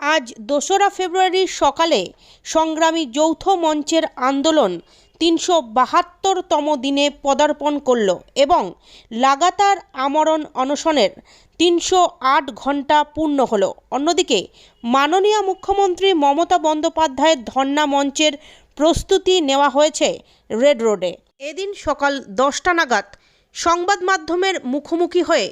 আজ দোসরা ফেব্রুয়ারি সকালে সংগ্রামী যৌথ মঞ্চের আন্দোলন তিনশো বাহাত্তরতম দিনে পদার্পণ করল এবং লাগাতার আমরণ অনশনের তিনশো আট ঘণ্টা পূর্ণ হলো। অন্যদিকে মাননীয় মুখ্যমন্ত্রী মমতা বন্দ্যোপাধ্যায়ের ধর্ণা মঞ্চের প্রস্তুতি নেওয়া হয়েছে রেড রোডে। এদিন সকাল দশটা নাগাদ সংবাদ মাধ্যমের মুখোমুখি হয়ে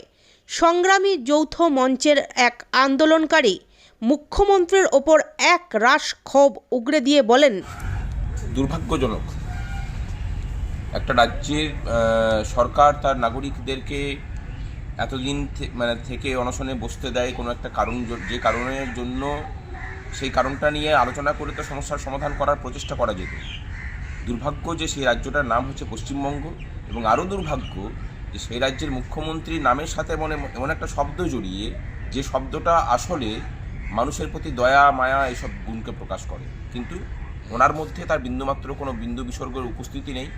সংগ্রামী যৌথ মঞ্চের এক আন্দোলনকারী মুখ্যমন্ত্রীর ওপর এক রাশ ক্ষোভ উগরে দিয়ে বলেন, দুর্ভাগ্যজনক। একটা রাজ্যের সরকার তার নাগরিকদেরকে এতদিন মানে থেকে অনশনে বসতে দেয় কোনো একটা কারণ যে কারণের জন্য সেই কারণটা নিয়ে আলোচনা করে তো সমস্যার সমাধান করার প্রচেষ্টা করা যেত। দুর্ভাগ্য যে সেই রাজ্যটার নাম হচ্ছে পশ্চিমবঙ্গ এবং আরও দুর্ভাগ্য যে সেই রাজ্যের মুখ্যমন্ত্রীর নামের সাথে মনে এমন একটা শব্দ জড়িয়ে যে শব্দটা আসলে মানুষের প্রতি দয়া, মায়া এসব গুণকে প্রকাশ করে। কিন্তু ওনার মধ্যে তার বিন্দুমাত্র কোনো বিন্দু বিসর্গের উপস্থিতি নেই।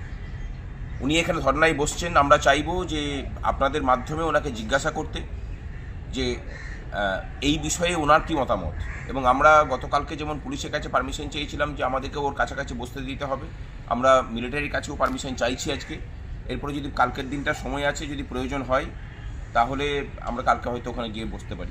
উনি এখানে ধর্নায় বসছেন। আমরা চাইব যে আপনাদের মাধ্যমে ওনাকে জিজ্ঞাসা করতে যে এই বিষয়ে ওনার কি মতামত? এবং আমরা গতকালকে যেমন পুলিশের কাছে পারমিশন চেয়েছিলাম যে আমাদেরকে ওর কাছাকাছি বসতে দিতে হবে, আমরা মিলিটারির কাছেও পারমিশন চাইছি আজকে। এরপরে যদি কালকের দিনটা সময় আছে, যদি প্রয়োজন হয়, তাহলে আমরা কালকে হয়তো ওখানে গিয়ে বসতে পারি।